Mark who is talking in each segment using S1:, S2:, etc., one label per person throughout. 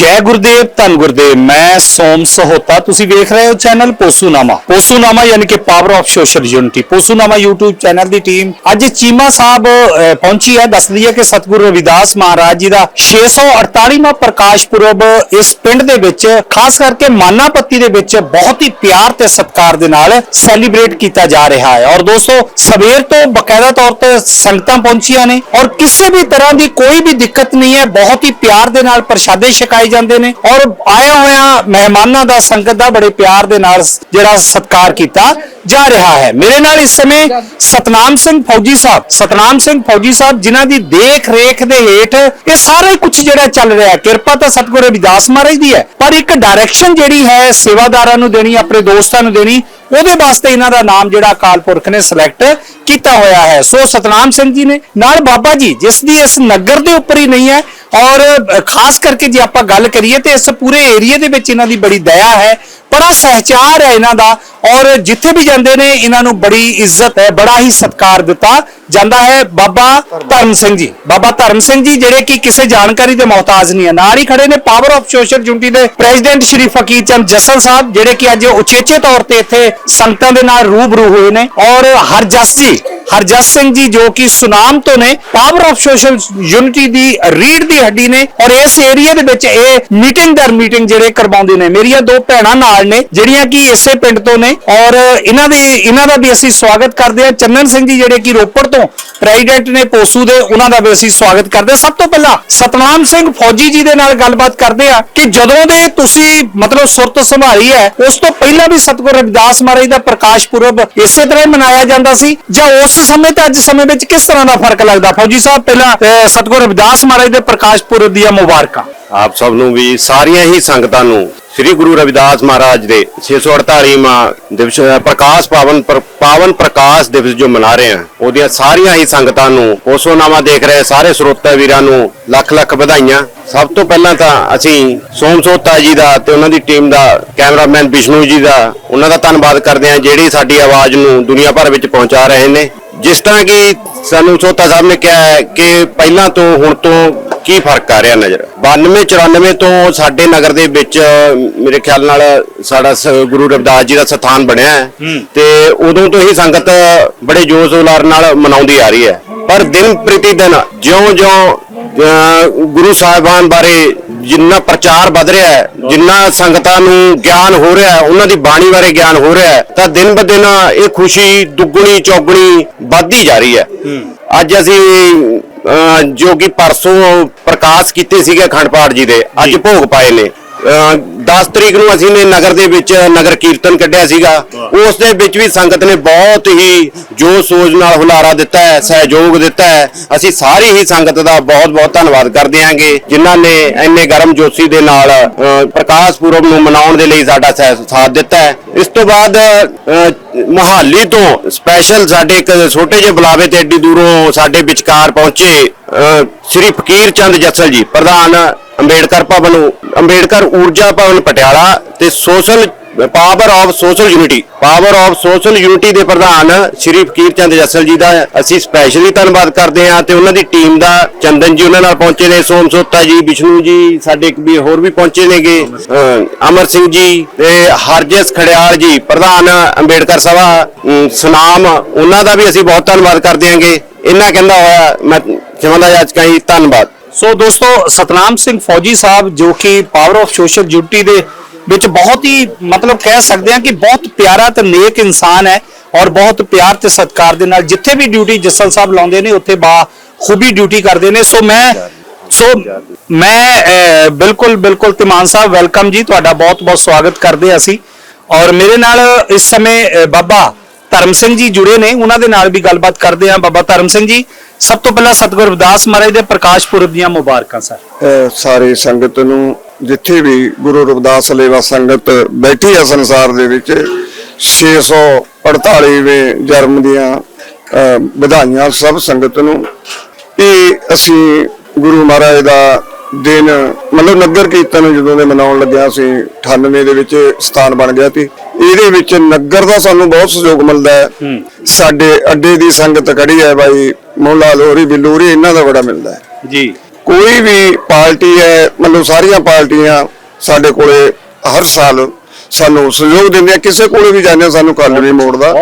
S1: ਜੈ ਗੁਰਦੇਵ, ਧੰਨ ਗੁਰਦੇਵ, ਮੈਂ ਸੋਮ ਸਹੋਤਾ। ਤੁਸੀਂ ਵੇਖ ਰਹੇ ਹੋ ਚੈਨਲ ਪੋਸੂਨਾਮਾ। ਪੋਸੂਨਾਮਾ ਯਾਨੀ ਕਿ ਪਾਵਰ ਆਫ ਸੋਸ਼ਲ ਯੂਨਿਟੀ ਪੋਸੂਨਾਮਾ YouTube ਚੈਨਲ ਦੀ ਟੀਮ ਅੱਜ ਚੀਮਾ ਸਾਹਿਬ ਪਹੁੰਚੀ ਹੈ। ਦੱਸਦੀ ਹੈ ਕਿ ਸਤਿਗੁਰੂ ਰਵਿਦਾਸ ਮਹਾਰਾਜ ਜੀ ਦਾ 648ਵਾਂ ਪ੍ਰਕਾਸ਼ ਪੁਰਬ ਇਸ ਪਿੰਡ ਦੇ ਵਿੱਚ, ਖਾਸ ਕਰਕੇ ਮਾਨਾਪੱਤੀ ਦੇ ਵਿੱਚ ਬਹੁਤ ਹੀ ਪਿਆਰ ਤੇ ਸਤਿਕਾਰ ਦੇ ਨਾਲ ਸੈਲੀਬ੍ਰੇਟ ਕੀਤਾ ਜਾ ਰਿਹਾ ਹੈ। ਔਰ ਦੋਸਤੋ, ਸਵੇਰ ਤੋਂ ਬਕਾਇਦਾ ਤੌਰ ਤੇ ਸੰਗਤਾਂ ਪਹੁੰਚੀਆਂ ਨੇ। ਔਰ ਕਿਸੇ ਵੀ ਤਰ੍ਹਾਂ ਦੀ ਕੋਈ ਵੀ ਦਿੱਕਤ ਨਹੀਂ ਹੈ। ਬਹੁਤ ਹੀ ਪਿਆਰ ਦੇ ਨਾਲ ਪ੍ਰਸ਼ਾਦੇ ਛਕਾਏ ਜਾਂਦੇ ਨੇ। ਔਰ ਆਇਆ ਹੋਇਆ ਮਹਿਮਾਨਾਂ ਦਾ, ਸੰਗਤ ਦਾ ਬੜੇ ਪਿਆਰ ਦੇ ਨਾਲ ਜਿਹੜਾ ਸਤਿਕਾਰ ਕੀਤਾ ਜਾ ਰਿਹਾ ਹੈ। ਮੇਰੇ ਨਾਲ ਇਸ ਸਮੇਂ ਸਤਨਾਮ ਸਿੰਘ ਫੌਜੀ ਸਾਹਿਬ। ਸਤਨਾਮ ਸਿੰਘ ਫੌਜੀ ਸਾਹਿਬ, ਜਿਨ੍ਹਾਂ ਦੀ ਦੇਖ ਰੇਖ ਦੇ ਹੇਠ ਇਹ ਸਾਰਾ ਕੁਝ ਜਿਹੜਾ ਚੱਲ ਰਿਹਾ ਕਿਰਪਾ ਤਾਂ ਸਤਿਗੁਰੂ ਰਵਿਦਾਸ ਮਹਾਰਾਜ ਦੀ ਹੈ। ਪਰ ਇੱਕ ਡਾਇਰੈਕਸ਼ਨ ਜਿਹੜੀ ਹੈ ਸੇਵਾਦਾਰਾਂ ਨੂੰ ਦੇਣੀ, ਆਪਣੇ ਦੋਸਤਾਂ ਨੂੰ ਦੇਣੀ, ਉਹਦੇ ਵਾਸਤੇ ਇਹਨਾਂ ਦਾ ਨਾਮ ਜਿਹੜਾ ਅਕਾਲ ਪੁਰਖ ਨੇ ਸਿਲੈਕਟ ਕੀਤਾ ਹੋਇਆ ਹੈ। ਸੋ ਸਤਨਾਮ ਸਿੰਘ ਜੀ ਨੇ, ਨਾਲ ਬਾਬਾ ਜੀ, ਜਿਸ ਦੀ ਇਸ ਨਗਰ ਦੇ ਉੱਪਰ ਹੀ ਨਹੀਂ ਹੈ ਔਰ ਖਾਸ ਕਰਕੇ ਜੇ ਆਪਾਂ ਗੱਲ ਕਰੀਏ ਤੇ ਇਸ ਪੂਰੇ ਏਰੀਆ ਦੇ ਵਿੱਚ ਇਹਨਾਂ ਦੀ ਬੜੀ ਦਇਆ ਹੈ, ਬੜਾ ਸਹਿਚਾਰ ਹੈ ਇਹਨਾਂ ਦਾ, ਔਰ ਜਿੱਥੇ ਵੀ ਜਾਂਦੇ ਨੇ ਇਹਨਾਂ ਨੂੰ ਬੜੀ ਇੱਜ਼ਤ ਹੈ, ਬੜਾ ਹੀ ਸਤਿਕਾਰ ਦਿੱਤਾ ਜਾਂਦਾ ਹੈ। ਬਾਬਾ ਧਰਮ ਸਿੰਘ ਜੀ, ਬਾਬਾ ਧਰਮ ਸਿੰਘ ਜੀ ਜਿਹੜੇ ਕਿ ਕਿਸੇ ਜਾਣਕਾਰੀ ਦੇ ਮੁਹਤਾਜ ਨਹੀਂ ਹੈ। ਨਾਲ ਹੀ ਖੜੇ ਨੇ ਪਾਵਰ ਆਫ ਸੋਸ਼ਲ ਯੂਨਿਟੀ ਦੇ ਪ੍ਰੈਜ਼ੀਡੈਂਟ ਸ਼੍ਰੀ ਫਕੀਰ ਚੰਦ ਜੱਸਲ ਸਾਹਿਬ, ਜਿਹੜੇ ਕਿ ਅੱਜ ਉਚੇਚੇ ਤੌਰ ਤੇ ਇੱਥੇ ਸੰਗਤਾਂ ਦੇ ਨਾਲ ਰੂਬਰੂ ਹੋਏ ਨੇ। ਔਰ ਹਰਜਸ ਜੀ, ਹਰਜਸ ਸਿੰਘ ਜੀ ਜੋ ਕਿ ਸੁਨਾਮ ਤੋਂ ਨੇ ਪਾਵਰ ਆਫ ਸੋਸ਼ਲ ਯੂਨਿਟੀ ਦੀ ਰੀੜ ਦੀ ਹੱਡੀ ਨੇ ਔਰ ਇਸ ਏਰੀਆ ਦੇ ਵਿੱਚ ਇਹ ਮੀਟਿੰਗ ਦਰ ਮੀਟਿੰਗ ਜਿਹੜੇ ਕਰਵਾਉਂਦੇ ਨੇ ਮੇਰੀਆਂ ਦੋ ਭੈਣਾਂ ਨਾਲ ਨੇ ਜਿਹੜੀਆਂ ਕਿ ਇਸੇ ਪਿੰਡ ਤੋਂ ਨੇ ਔਰ ਇਹਨਾਂ ਦੇ ਇਹਨਾਂ ਦਾ ਵੀ ਅਸੀਂ ਸਵਾਗਤ ਕਰਦੇ ਹਾਂ। ਚੰਨਨ ਸਿੰਘ ਜੀ ਜਿਹੜੇ ਕਿ ਰੋਪੜ ਤੋਂ ਪ੍ਰੈਜ਼ੀਡੈਂਟ ਨੇ ਪੋਸੂ ਦੇ ਉਹਨਾਂ ਦਾ ਵੀ ਅਸੀਂ ਸਵਾਗਤ ਕਰਦੇ ਸਭ ਤੋਂ ਪਹਿਲਾਂ ਸਤਨਾਮ ਸਿੰਘ ਫੌਜੀ ਜੀ ਦੇ ਨਾਲ ਗੱਲਬਾਤ ਕਰਦੇ ਆ ਕਿ ਜਦੋਂ ਦੇ ਤੁਸੀਂ ਮਤਲਬ ਸੁਰਤ ਸੰਭਾਲੀ ਹੈ ਉਸ ਤੋਂ ਪਹਿਲਾਂ ਵੀ ਸਤਿਗੁਰੂ ਰਵਿਦਾਸ ਮਹਾਰਾਜ ਦਾ ਪ੍ਰਕਾਸ਼ ਪੁਰਬ ਇਸੇ ਤਰ੍ਹਾਂ ਹੀ ਮਨਾਇਆ ਜਾਂਦਾ ਸੀ ਜਾਂ ਉਸ ਸਮੇਂ ਤੇ ਅੱਜ ਸਮੇਂ ਵਿੱਚ ਕਿਸ ਤਰ੍ਹਾਂ ਦਾ ਫ਼ਰਕ ਲੱਗਦਾ? ਫੌਜੀ ਸਾਹਿਬ ਪਹਿਲਾਂ ਅਹ, ਸਤਿਗੁਰੂ ਰਵਿਦਾਸ ਮਹਾਰਾਜ ਦੇ ਪ੍ਰਕਾਸ਼ ਪੁਰਬ ਦੀਆਂ ਮੁਬਾਰਕਾਂ।
S2: ਆਪ ਸਭ ਨੂੰ ਵੀ ਸਾਰੀਆਂ ਹੀ ਸੰਗਤਾਂ ਨੂੰ ਸ੍ਰੀ ਗੁਰੂ ਰਵਿਦਾਸ ਮਹਾਰਾਜ ਦੇ 648ਵਾਂ ਦਿਵਸ ਪ੍ਰਕਾਸ਼ ਪਾਵਨ ਪਾਵਨ ਪ੍ਰਕਾਸ਼ ਦਿਵਸ ਜੋ ਮਨਾ ਰਹੇ ਹਾਂ, ਉਹਦੀਆਂ ਸਾਰੀਆਂ ਹੀ ਸੰਗਤਾਂ ਨੂੰ ਪੋਸੋਨਾਮਾ ਦੇਖ ਰਹੇ ਸਾਰੇ ਸਰੋਤਾ ਵੀਰਾਂ ਨੂੰ ਲੱਖ ਲੱਖ ਵਧਾਈਆਂ। ਸਭ ਤੋਂ ਪਹਿਲਾਂ ਤਾਂ ਅਸੀਂ ਸੋਮ ਸੋਤਾ ਜੀ ਦਾ ਤੇ ਉਹਨਾਂ ਦੀ ਟੀਮ ਦਾ ਕੈਮਰਾਮੈਨ ਵਿਸ਼ਨੂੰ ਜੀ ਦਾ ਉਹਨਾਂ ਦਾ ਧੰਨਵਾਦ ਕਰਦੇ ਹਾਂ, ਜਿਹੜੀ ਸਾਡੀ ਆਵਾਜ਼ ਨੂੰ ਦੁਨੀਆ ਭਰ ਵਿੱਚ ਪਹੁੰਚਾ ਰਹੇ ਨੇ। ਜਿਸ ਤਰ੍ਹਾਂ ਕਿ ਸਾਨੂੰ ਸੋਤਾ ਸਾਹਿਬ ਨੇ ਕਿਹਾ ਹੈ ਕਿ ਪਹਿਲਾਂ ਤੋਂ ਹੁਣ ਤੋਂ ਕੀ ਫ਼ਰਕ ਆ ਰਿਹਾ ਨਜ਼ਰ? 92 94 ਤੋਂ ਸਾਡੇ ਨਗਰ ਦੇ ਵਿੱਚ ਮੇਰੇ ਖਿਆਲ ਨਾਲ ਸਾਡਾ ਗੁਰੂ ਰਵਿਦਾਸ ਜੀ ਦਾ ਸਥਾਨ ਬਣਿਆ ਹੈ। ਤੇ ਉਦੋਂ ਤੋਂ ਹੀ ਸੰਗਤ ਬੜੇ ਜੋਸ਼ ਉਲਾਰ ਨਾਲ ਮਨਾਉਂਦੀ ਆ ਰਹੀ ਹੈ। ਪਰ ਦਿਨ ਪ੍ਰਤੀ ਦਿਨ ਜਿਉਂ-ਜਿਉਂ ਗੁਰੂ ਸਾਹਿਬਾਨ ਬਾਰੇ ਜਿੰਨਾ ਪ੍ਰਚਾਰ ਵੱਧ ਰਿਹਾ ਹੈ ਜਿੰਨਾ ਸੰਗਤਾਂ ਨੂੰ ਗਿਆਨ ਹੋ ਰਿਹਾ ਹੈ ਉਹਨਾਂ ਦੀ ਬਾਣੀ ਬਾਰੇ ਗਿਆਨ ਹੋ ਰਿਹਾ ਹੈ ਤਾਂ ਦਿਨ ਬ ਦਿਨ ਇਹ ਖੁਸ਼ੀ ਦੁੱਗਣੀ ਚੌਗਣੀ ਵੱਧਦੀ ਜਾ ਰਹੀ ਹੈ। ਅੱਜ ਅਸੀਂ ਜੋ ਕਿ ਪਰਸੋਂ ਪ੍ਰਕਾਸ਼ ਕੀਤੇ ਸੀਗੇ ਅਖੰਡ ਪਾਠ ਜੀ ਦੇ ਅੱਜ ਭੋਗ ਪਾਏ ਨੇ। 10 ਤਰੀਕ ਨੂੰ ਅਸੀਂ ਨੇ ਨਗਰ ਦੇ ਵਿੱਚ ਨਗਰ ਕੀਰਤਨ ਕੱਢਿਆ ਸੀਗਾ। ਉਸ ਦੇ ਵਿੱਚ ਵੀ ਸੰਗਤ ਨੇ ਬਹੁਤ ਹੀ ਜੋ ਸੋਚ ਨਾਲ ਹੁਲਾਰਾ ਦਿੱਤਾ ਹੈ ਸਹਿਯੋਗ ਦਿੱਤਾ ਹੈ। ਅਸੀਂ ਸਾਰੀ ਹੀ ਸੰਗਤ ਦਾ ਬਹੁਤ ਬਹੁਤ ਧੰਨਵਾਦ ਕਰਦੇ ਹਾਂਗੇ ਜਿਨ੍ਹਾਂ ਨੇ ਇੰਨੇ ਗਰਮ ਜੋਸ਼ੀ ਦੇ ਨਾਲ ਪ੍ਰਕਾਸ਼ ਪੁਰਬ ਨੂੰ ਮਨਾਉਣ ਦੇ ਲਈ ਸਾਡਾ ਸਾਥ ਦਿੱਤਾ ਹੈ। ਇਸ ਤੋਂ ਬਾਅਦ ਮੁਹਾਲੀ ਤੋਂ ਸਪੈਸ਼ਲ ਸਾਡੇ ਇੱਕ ਛੋਟੇ ਜਿਹੇ ਬੁਲਾਵੇ ਤੇ ਐਡੀ ਦੂਰੋਂ ਸਾਡੇ ਵਿਚਕਾਰ ਪਹੁੰਚੇ ਸ੍ਰੀ ਫਕੀਰ ਚੰਦ ਜੱਸਲ ਜੀ ਪ੍ਰਧਾਨ ਅੰਬੇਡਕਰ ਭਵਨ ਅੰਬੇਡਕਰ ਊਰਜਾ ਭਵਨ ਪਟਿਆਲਾ ਤੇ social power of social unity power of social unity ਦੇ ਪ੍ਰਧਾਨ ਸ਼੍ਰੀ ਫਕੀਰ ਚੰਦ ਜੱਸਲ ਜੀ ਦਾ ਅਸੀਂ ਸਪੈਸ਼ਲੀ ਧੰਨਵਾਦ ਕਰਦੇ ਹਾਂ ਤੇ ਉਹਨਾਂ ਦੀ ਟੀਮ ਦਾ ਚੰਦਨ ਜੀ ਉਹਨਾਂ ਨਾਲ ਪਹੁੰਚੇ ਨੇ, ਸੋਮ ਸੋਤਾ ਜੀ, ਵਿਸ਼ਨੂੰ ਜੀ, ਸਾਡੇ ਵੀ ਹੋਰ ਵੀ ਪਹੁੰਚੇ ਨੇਗੇ, ਅਹ, ਅਮਰ ਸਿੰਘ ਜੀ ਤੇ ਹਰਜਸ ਖੜਿਆਲ ਜੀ, ਪ੍ਰਧਾਨ ਅੰਬੇਡਕਰ ਸਭਾ, ਅਮ, ਸੁਨਾਮ, ਉਹਨਾਂ ਦਾ ਵੀ ਅਸੀਂ ਬਹੁਤ ਧੰਨਵਾਦ ਕਰਦੇ ਹਾਂਗੇ। ਇਹਨਾਂ ਕਹਿੰਦਾ ਹੋਇਆ, ਮੈਂ ਚਾਹੁੰਦਾ ਅੱਜ ਕਹੀਂ ਧੰਨਵਾਦ।
S1: ਸੋ ਦੋਸਤੋ, ਸਤਨਾਮ ਸਿੰਘ ਫੌਜੀ ਸਾਹਿਬ, ਜੋ ਕਿ ਪਾਵਰ ਆਫ ਸੋਸ਼ਲ ਡਿਊਟੀ ਦੇ ਵਿੱਚ ਬਹੁਤ ਹੀ, ਮਤਲਬ ਕਹਿ ਸਕਦੇ ਹਾਂ ਕਿ ਬਹੁਤ ਪਿਆਰਾ ਤੇ ਨੇਕ ਇਨਸਾਨ ਹੈ ਔਰ ਬਹੁਤ ਪਿਆਰ ਤੇ ਸਤਿਕਾਰ ਦੇ ਨਾਲ ਜਿੱਥੇ ਵੀ ਡਿਊਟੀ ਜੱਸਲ ਸਾਹਿਬ ਲਾਉਂਦੇ ਨੇ, ਉੱਥੇ ਬਾ ਖੂਬੀ ਡਿਊਟੀ ਕਰਦੇ ਨੇ। ਸੋ ਮੈਂ ਸੋ ਮੈਂ ਬਿਲਕੁਲ ਬਿਲਕੁਲ ਤਿਮਾਨ ਸਾਹਿਬ ਵੈਲਕਮ ਜੀ। ਤੁਹਾਡਾ ਬਹੁਤ ਬਹੁਤ ਸਵਾਗਤ ਕਰਦੇ ਹਾਂ ਅਸੀਂ। ਔਰ ਮੇਰੇ ਨਾਲ ਇਸ ਸਮੇਂ ਬਾਬਾ ਧਰਮ ਸਿੰਘ ਜੀ ਜੁੜੇ ਨੇ, ਉਹਨਾਂ ਦੇ ਨਾਲ ਵੀ ਗੱਲਬਾਤ ਕਰਦੇ ਹਾਂ। ਬਾਬਾ ਧਰਮ ਸਿੰਘ ਜੀ, ਸਭ ਤੋਂ ਪਹਿਲਾਂ ਸਤਿਗੁਰੂ ਰਵਿਦਾਸ ਮਹਾਰਾਜ ਦੇ ਪ੍ਰਕਾਸ਼ ਪੁਰਬ ਦੀਆਂ ਮੁਬਾਰਕਾਂ, ਸਰ।
S3: ਸਾਰੇ ਸੰਗਤ ਨੂੰ, ਜਿੱਥੇ ਵੀ ਗੁਰੂ ਰਵਿਦਾਸ ਲੇਵਾ ਸੰਗਤ ਬੈਠੀ ਹੈ ਸੰਸਾਰ ਦੇ ਵਿੱਚ 648ਵੇਂ ਜਨਮ ਦੀਆਂ ਵਧਾਈਆਂ ਸਭ ਸੰਗਤ ਨੂੰ। ਇਹ ਅਸੀਂ ਗੁਰੂ ਮਹਾਰਾਜ ਦਾ ਦਿਨ, ਮਤਲਬ ਨਗਰ ਕੀਰਤਨ ਜਦੋਂ ਦੇ ਮਨਾਉਣ ਲੱਗਿਆ ਸੀ 98 ਦੇ ਵਿੱਚ ਸਥਾਨ ਬਣ ਗਿਆ ਸੀ। ਇਹਦੇ ਵਿੱਚ ਨਗਰ ਦਾ ਸਾਨੂੰ ਬਹੁਤ ਸਹਿਯੋਗ ਮਿਲਦਾ ਹੈ। ਸਾਡੇ ਅੱਡੇ ਦੀ ਸੰਗਤ ਖੜੀ ਹੈ ਬਾਈ ਮੋਲਾ ਲੋਰੀ ਬਿਲੂਰੀ ਇਹਨਾਂ ਦਾ ਬੜਾ ਮਿਲਦਾ ਹੈ।
S1: ਜੀ।
S3: ਕੋਈ ਵੀ ਪਾਰਟੀ ਹੈ ਮਤਲਬ ਸਾਰੀਆਂ ਪਾਰਟੀਆਂ ਸਾਡੇ ਕੋਲੇ ਹਰ ਸਾਲ ਸਾਨੂੰ ਸਹਿਯੋਗ ਦਿੰਦੀਆਂ ਕਿਸੇ ਕੋਲੇ ਵੀ ਜਾਂਦੇ ਹਾਂ, ਸਾਨੂੰ ਕੱਲ ਨਹੀਂ ਮੋੜਦਾ।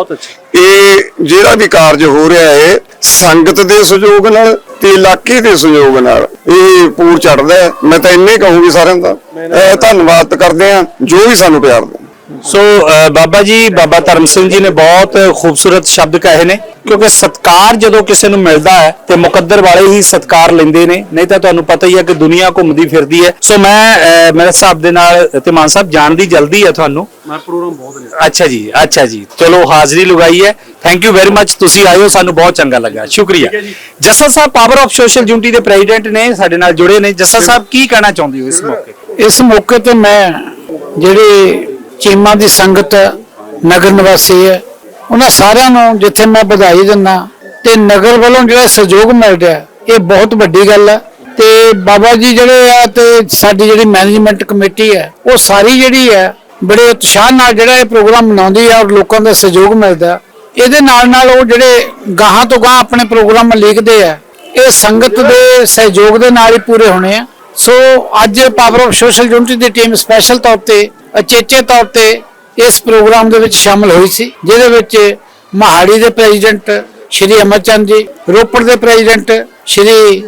S3: ਇਹ ਜਿਹੜਾ ਵੀ ਕਾਰਜ ਹੋ ਰਿਹਾ ਹੈ ਸੰਗਤ ਦੇ ਸਹਿਯੋਗ ਨਾਲ ਤੇ ਇਲਾਕੇ ਦੇ ਸਹਿਯੋਗ ਨਾਲ ਇਹ ਪੂਰ ਚੜਦਾ। ਮੈਂ ਤਾਂ ਇੰਨੇ ਕਹੂੰਗੀ ਸਾਰਿਆਂ ਦਾ। ਧੰਨਵਾਦ ਕਰਦੇ ਆ ਜੋ ਵੀ ਸਾਨੂੰ ਪਿਆਰ ਦਿੰਦੇ।
S1: ਸੋ ਬਾਬਾ ਜੀ ਬਾਬਾ ਧਰਮ ਸਿੰਘ ਜੀ ਨੇ ਬਹੁਤ ਖੂਬਸੂਰਤ ਸ਼ਬਦ ਕਹੇ ਨੇ ਕਿਉਂਕਿ ਸਤਕਾਰ ਜਦੋਂ ਕਿਸੇ ਨੂੰ ਮਿਲਦਾ ਹੈ ਤੇ ਮੁਕੱਦਰ ਵਾਲੇ ਹੀ ਸਤਕਾਰ ਲੈਂਦੇ ਨੇ ਨਹੀਂ ਤਾਂ ਤੁਹਾਨੂੰ ਪਤਾ ਹੀ ਹੈ ਕਿ ਦੁਨੀਆ ਘੁੰਮਦੀ ਫਿਰਦੀ ਹੈ। ਸੋ ਮੈਂ ਮੇਰੇ ਹਿਸਾਬ ਦੇ ਨਾਲ ਤੇ ਮਾਨ ਸਾਹਿਬ ਜਾਣ ਦੀ ਜਲਦੀ ਹੈ ਤੁਹਾਨੂੰ।
S4: ਮੈਂ ਪ੍ਰੋਗਰਾਮ ਬਹੁਤ ਨੇ।
S1: ਅੱਛਾ ਜੀ ਅੱਛਾ ਜੀ। ਚਲੋ ਹਾਜ਼ਰੀ ਲਗਾਈ ਹੈ। ਥੈਂਕ ਯੂ ਵੈਰੀ ਮੱਚ ਤੁਸੀਂ ਆਏ ਹੋ ਸਾਨੂੰ ਬਹੁਤ ਚੰਗਾ ਲੱਗਾ। ਸ਼ੁਕਰੀਆ। Jassa Sahib power of social unity ਦੇ ਪ੍ਰੈਜ਼ੀਡੈਂਟ ਨੇ ਸਾਡੇ ਨਾਲ ਜੁੜੇ ਨੇ। ਜੱਸਾ ਸਾਹਿਬ ਕੀ ਕਹਿਣਾ ਚਾਹੁੰਦੇ ਹੋ ਇਸ ਮੌਕੇ?
S5: ਇਸ ਮੌਕੇ ਤੇ ਮੈਂ ਜਿਹੜੇ ਚੀਮਾ ਦੀ ਸੰਗਤ ਨਗਰ ਨਿਵਾਸੀ ਹੈ। ਉਹਨਾਂ ਸਾਰਿਆਂ ਨੂੰ ਜਿੱਥੇ ਮੈਂ ਵਧਾਈ ਦਿੰਦਾ, ਤੇ ਨਗਰ ਵੱਲੋਂ ਜਿਹੜਾ ਸਹਿਯੋਗ ਮਿਲ ਰਿਹਾ, ਇਹ ਬਹੁਤ ਵੱਡੀ ਗੱਲ ਹੈ। ਤੇ ਬਾਬਾ ਜੀ ਜਿਹੜੇ ਆ ਤੇ ਸਾਡੀ ਜਿਹੜੀ ਮੈਨੇਜਮੈਂਟ ਕਮੇਟੀ ਹੈ, ਉਹ ਸਾਰੀ ਜਿਹੜੀ ਹੈ, ਬੜੇ ਉਤਸ਼ਾਹ ਨਾਲ ਜਿਹੜਾ ਇਹ ਪ੍ਰੋਗਰਾਮ ਮਨਾਉਂਦੀ ਹੈ ਔਰ ਲੋਕਾਂ ਦਾ ਸਹਿਯੋਗ ਮਿਲਦਾ। ਇਹਦੇ ਨਾਲ ਨਾਲ ਉਹ ਜਿਹੜੇ ਗਾਹਾਂ ਤੋਂ ਗਾਹ ਆਪਣੇ ਪ੍ਰੋਗਰਾਮ ਲਿਖਦੇ ਆ, ਇਹ ਸੰਗਤ ਦੇ ਸਹਿਯੋਗ ਦੇ ਨਾਲ ਹੀ ਪੂਰੇ ਹੋਣੇ ਆ। ਸੋ ਅੱਜ ਪਾਵਰ ਆਫ ਸੋਸ਼ਲ ਯੂਨਿਟੀ ਦੀ ਟੀਮ ਸਪੈਸ਼ਲ ਤੌਰ ਤੇ ਅਚੇਚੇ ਤੌਰ ਤੇ ਇਸ ਪ੍ਰੋਗਰਾਮ ਦੇ ਵਿੱਚ ਸ਼ਾਮਲ ਹੋਈ ਸੀ ਜਿਹਦੇ ਵਿੱਚ ਮਹਾੜੀ ਦੇ ਪ੍ਰੈਜ਼ੀਡੈਂਟ ਸ਼੍ਰੀ ਅਮਰਚੰਦ ਜੀ ਰੋਪੜ ਦੇ ਪ੍ਰੈਜ਼ੀਡੈਂਟ ਸ਼੍ਰੀ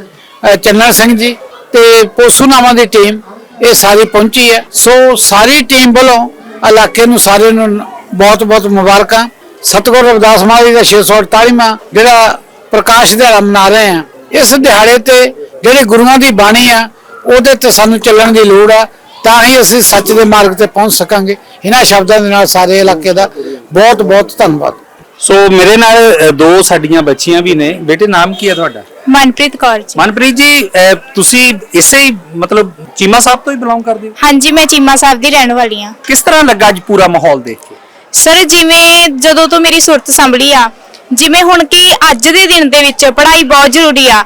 S5: ਅ, ਚੰਨਣ ਸਿੰਘ ਜੀ ਤੇ ਪੋਸੂਨਾਮਾ ਦੀ ਟੀਮ ਇਹ ਸਾਰੀ ਪਹੁੰਚੀ ਹੈ। ਸੋ ਸਾਰੀ ਟੀਮ ਵੱਲੋਂ ਇਲਾਕੇ ਨੂੰ ਸਾਰੇ ਨੂੰ ਬਹੁਤ ਬਹੁਤ ਮੁਬਾਰਕਾਂ। ਸਤਿਗੁਰ ਰਵਿਦਾਸ ਮਹਾਰਾਜ ਦਾ 648ਵਾਂ ਜਿਹੜਾ ਪ੍ਰਕਾਸ਼ ਦਿਹਾੜਾ ਮਨਾ ਰਹੇ ਆ ਇਸ ਦਿਹਾੜੇ ਤੇ ਜਿਹੜੇ ਗੁਰੂਆਂ ਦੀ ਬਾਣੀ ਆ ਉਹਦੇ ਤੇ ਸਾਨੂੰ ਚੱਲਣ ਦੀ ਲੋੜ ਆ। ਤਾਂ ਹੀ ਅਸੀਂ ਸੱਚ ਦੇ ਮਾਰਗ ਤੇ ਪਹੁੰਚ ਸਕਾਂਗੇ। ਇਹਨਾਂ ਸ਼ਬਦਾਂ ਦੇ ਨਾਲ ਸਾਰੇ ਇਲਾਕੇ ਦਾ ਬਹੁਤ ਬਹੁਤ ਧੰਨਵਾਦ।
S1: ਸੋ ਮੇਰੇ ਨਾਲ ਅ, ਦੋ ਸਾਡੀਆਂ ਬੱਚੀਆਂ ਵੀ ਨੇ। ਬੇਟੇ ਨਾਮ ਕੀ ਹੈ ਤੁਹਾਡਾ?
S6: ਮਨਪ੍ਰੀਤ ਕੌਰ ਜੀ।
S1: ਮਨਪ੍ਰੀਤ ਜੀ ਅ, ਤੁਸੀਂ ਇਸੇ ਹੀ ਮਤਲਬ ਚੀਮਾ ਸਾਹਿਬ ਤੋਂ ਹੀ ਬਿਲੋਂਗ ਕਰਦੇ ਹੋ?
S6: ਹਾਂਜੀ ਮੈਂ ਚੀਮਾ ਸਾਹਿਬ ਦੀ ਰਹਿਣ ਵਾਲੀ ਆ
S1: ਕਿਸ ਤਰ੍ਹਾਂ ਲੱਗਾ ਅੱਜ ਪੂਰਾ ਮਾਹੌਲ ਦੇਖ ਕੇ?
S6: ਸਰ ਜਿਵੇਂ ਜਦੋਂ ਤੋਂ ਮੇਰੀ ਸੁਰਤ ਸੰਭਲੀ ਆ ਜਿਵੇਂ ਹੁਣ ਕਿ ਅੱਜ ਦੇ ਦਿਨ ਦੇ ਵਿੱਚ ਪੜ੍ਹਾਈ ਬਹੁਤ ਜ਼ਰੂਰੀ ਆ।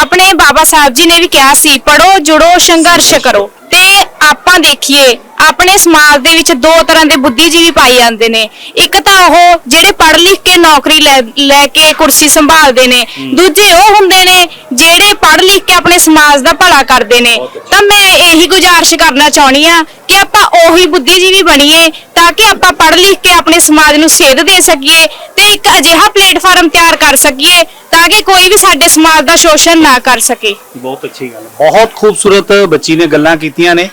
S6: ਆਪਣੇ ਬਾਬਾ ਸਾਹਿਬ ਜੀ ਨੇ ਵੀ ਕਿਹਾ ਸੀ ਪੜੋ ਜੁੜੋ ਸੰਘਰਸ਼ ਕਰੋ। ਤੇ ਆਪਾਂ ਦੇਖੀਏ। ਆਪਣੇ ਸਮਾਜ ਦੇ ਵਿੱਚ ਦੋ ਤਰ੍ਹਾਂ ਦੇ ਬੁੱਧੀਜੀਵੀ ਪਾਏ ਜਾਂਦੇ ਨੇ। ਇੱਕ ਤਾਂ ਉਹ ਜਿਹੜੇ ਪੜ੍ਹ ਲਿਖ ਕੇ ਨੌਕਰੀ ਲੈ ਲੈ ਕੇ ਕੁਰਸੀ ਸੰਭਾਲਦੇ ਨੇ। ਦੂਜੇ ਉਹ ਹੁੰਦੇ ਨੇ ਜਿਹੜੇ ਪੜ੍ਹ ਲਿਖ ਕੇ ਆਪਣੇ ਸਮਾਜ ਦਾ ਭਲਾ ਕਰਦੇ ਨੇ। ਤਾਂ ਮੈਂ ਇਹੀ ਗੁਜ਼ਾਰਿਸ਼ ਕਰਨਾ ਚਾਹਣੀ ਆ ਕਿ ਆਪਾਂ ਉਹੀ ਬੁੱਧੀਜੀਵੀ ਬਣੀਏ ਤਾਂ ਕਿ ਆਪਾਂ ਪੜ੍ਹ ਲਿਖ ਕੇ ਆਪਣੇ ਸਮਾਜ ਨੂੰ ਸੇਧ ਦੇ ਸਕੀਏ ਤੇ ਇੱਕ ਅਜਿਹਾ ਪਲੇਟਫਾਰਮ ਤਿਆਰ ਕਰ ਸਕੀਏ ਤਾਂ ਕਿ ਕੋਈ ਵੀ ਸਾਡੇ ਸਮਾਜ ਦਾ ਸ਼ੋਸ਼ਣ ਨਾ ਕਰ ਸਕੇ।
S1: ਬਹੁਤ ਅੱਛੀ ਗੱਲ ਬਹੁਤ ਖੂਬਸੂਰਤ ਬੱਚੀ ਨੇ ਗੱਲਾਂ ਕੀਤੀਆਂ ਨੇ।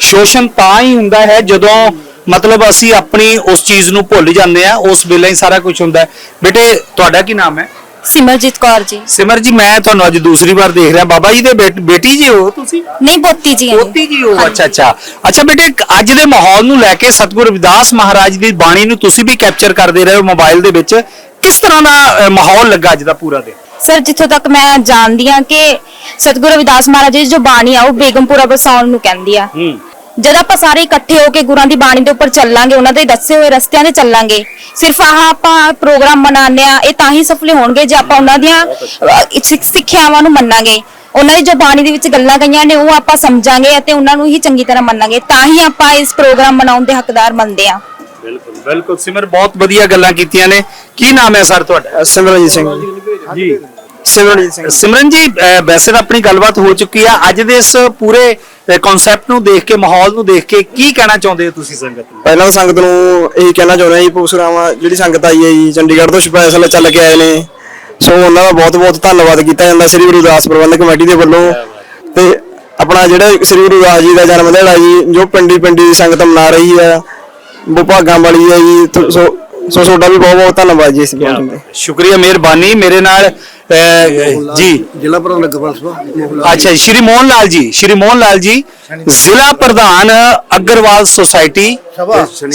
S1: ਸ਼ੋਸ਼ਣ ਤਾਂ ਹੀ ਹੁੰਦਾ ਹੈ ਜਦੋਂ ਮਤਲਬ ਅਸੀਂ ਆਪਣੀ ਉਸ ਚੀਜ਼ ਨੂੰ ਭੁੱਲ ਜਾਂਦੇ ਆ ਉਸ ਵੇਲੇ ਹੀ ਸਾਰਾ ਕੁਝ ਹੁੰਦਾ ਹੈ। ਬੇਟੇ ਤੁਹਾਡਾ ਕੀ ਨਾਮ ਹੈ?
S6: ਸਿਮਰਜੀਤ ਕੌਰ ਜੀ।
S1: ਸਿਮਰ ਜੀ ਮੈਂ ਤੁਹਾਨੂੰ ਅੱਜ ਦੂਸਰੀ ਵਾਰ ਦੇਖ ਰਿਹਾ। ਬਾਬਾ ਜੀ ਦੇ ਬੇਟ- ਬੇਟੀ ਜੀ ਹੋ ਤੁਸੀਂ?
S6: ਨਹੀਂ ਬੋਤੀ ਜੀ
S1: ਪੋਤੀ ਜੀ ਹੋ ਅੱਛਾ ਅੱਛਾ। ਅੱਛਾ ਬੇਟੇ ਇੱਕ ਅੱਜ ਦੇ ਮਾਹੌਲ ਨੂੰ ਲੈ ਕੇ ਸਤਿਗੁਰੂ ਰਵਿਦਾਸ ਮਹਾਰਾਜ ਦੀ ਬਾਣੀ ਨੂੰ ਤੁਸੀਂ ਵੀ ਕੈਪਚਰ ਕਰਦੇ ਰਹੇ ਹੋ ਮੋਬਾਈਲ ਦੇ ਵਿੱਚ। ਕਿਸ ਤਰ੍ਹਾਂ ਦਾ ਮਾਹੌਲ ਲੱਗਾ ਅੱਜ ਦਾ ਪੂਰਾ ਦਿਨ?
S6: ਸਰ ਜਿੱਥੋਂ ਤੱਕ ਮੈਂ ਜਾਣਦੀ ਆ ਕਿ ਸਤਿਗੁਰੂ ਰਵਿਦਾਸ ਮਹਾਰਾਜ ਜੀ ਦੀ ਜੋ ਬਾਣੀ ਆ ਉਹ ਬੇਗਮਪੁਰਾ ਬਸਾਉਣ ਨੂੰ ਕਹਿੰਦੀ ਆ।
S1: ਹੂੰ।
S6: ਜਦ ਆਪਾਂ ਸਾਰੇ ਇਕੱਠੇ ਹੋ ਕੇ ਗੁਰਾਂ ਦੀ ਬਾਣੀ ਦੇ ਉੱਪਰ ਚੱਲਾਂਗੇ ਉਹਨਾਂ ਦੇ ਦੱਸੇ ਹੋਏ ਰਸਤਿਆਂ ਤੇ ਚੱਲਾਂਗੇ ਸਿਰਫ ਆਹ ਆਪਾਂ ਪ੍ਰੋਗਰਾਮ ਮਨਾਉਂਦੇ ਆ ਇਹ ਤਾਂ ਹੀ ਸਫਲ ਹੋਣਗੇ ਜੇ ਆਪਾਂ ਉਹਨਾਂ ਦੀਆਂ ਅਹ, ਸਿੱਖ- ਸਿੱਖਿਆਵਾਂ ਨੂੰ ਮੰਨਾਂਗੇ। ਉਹਨਾਂ ਦੀ ਜੋ ਬਾਣੀ ਦੇ ਵਿੱਚ ਗੱਲਾਂ ਕਹੀਆਂ ਨੇ ਉਹ ਆਪਾਂ ਸਮਝਾਂਗੇ ਅਤੇ ਉਹਨਾਂ ਨੂੰ ਹੀ ਚੰਗੀ ਤਰ੍ਹਾਂ ਮੰਨਾਂਗੇ। ਤਾਂ ਹੀ ਆਪਾਂ ਇਸ ਪ੍ਰੋਗਰਾਮ ਮਨਾਉਣ ਦੇ ਹੱਕਦਾਰ ਬਣਦੇ ਆ
S1: ਬਿਲਕੁਲ ਬਿਲਕੁਲ। ਸਿਮਰ ਬਹੁਤ ਵਧੀਆ ਗੱਲਾਂ ਕੀਤੀਆਂ ਨੇ। ਕੀ ਨਾਮ ਹੈ ਸਰ ਤੁਹਾਡਾ?
S5: ਸਿਮਰਨਜੀਤ ਸਿੰਘ।
S1: ਜੀ।
S5: ਸਿਮਰਨਜੀਤ ਸਿੰਘ।
S1: ਸਿਮਰਨ ਜੀ ਅਹ ਵੈਸੇ ਤਾਂ ਆਪਣੀ ਗੱਲਬਾਤ ਹੋ ਚੁੱਕੀ ਆ। ਅੱਜ ਦੇ ਇਸ ਪੂਰੇ ਕਨਸੈਪਟ ਨੂੰ ਦੇਖ ਕੇ ਮਾਹੌਲ ਨੂੰ ਦੇਖ ਕੇ ਕੀ ਕਹਿਣਾ ਚਾਹੁੰਦੇ ਹੋ ਤੁਸੀਂ ਸੰਗਤ ਨੂੰ?
S7: ਪਹਿਲਾਂ ਤਾਂ ਸੰਗਤ ਨੂੰ ਇਹੀ ਕਹਿਣਾ ਚਾਹੁੰਦੇ ਜੀ ਪੂਸਰਾਵਾ ਜਿਹੜੀ ਸੰਗਤ ਆਈ ਹੈ ਜੀ ਚੰਡੀਗੜ੍ਹ ਤੋਂ ਸਪੈਸ਼ਲ ਚੱਲ ਕੇ ਆਏ ਨੇ। ਸੋ ਉਹਨਾਂ ਦਾ ਬਹੁਤ ਬਹੁਤ ਧੰਨਵਾਦ ਕੀਤਾ ਜਾਂਦਾ ਸ੍ਰੀ ਗੁਰੂ ਦਾਸ ਪ੍ਰਬੰਧਕ ਕਮੇਟੀ ਦੇ ਵੱਲੋਂ। ਤੇ ਆਪਣਾ ਜਿਹੜਾ ਸ੍ਰੀ ਗੁਰੂ ਦਾਸ ਜੀ ਦਾ ਜਨਮ ਦਿਹਾੜਾ ਜੀ ਜੋ ਪਿੰਡੀ ਪਿੰਡੀ ਦੀ ਸੰਗਤ ਮਨਾ ਰਹੀ ਹੈ ਵਿਭਾਗਾਂ ਵਾਲੀ ਹੈ ਜੀ ਸੋ ਸੋ ਤੁਹਾਡਾ ਵੀ ਬਹੁਤ ਬਹੁਤ ਧੰਨਵਾਦ ਜੀ ਇਸ ਤੇ
S1: ਸ਼ੁਕਰੀਆ ਮਿਹਰਬਾਨੀ। ਮੇਰੇ ਨਾਲ ਜੀ।
S3: ਜ਼ਿਲ੍ਹਾ ਪ੍ਰਧਾਨ ਲੱਗਵਾ
S1: ਅੱਛਾ ਜੀ ਸ਼੍ਰੀ ਮੋਹਨ ਲਾਲ ਜੀ ਸ਼੍ਰੀ ਮੋਹਨ ਲਾਲ ਜੀ ਜ਼ਿਲ੍ਹਾ ਪ੍ਰਧਾਨ ਅਗਰਵਾਲ ਸੁਸਾਇਟੀ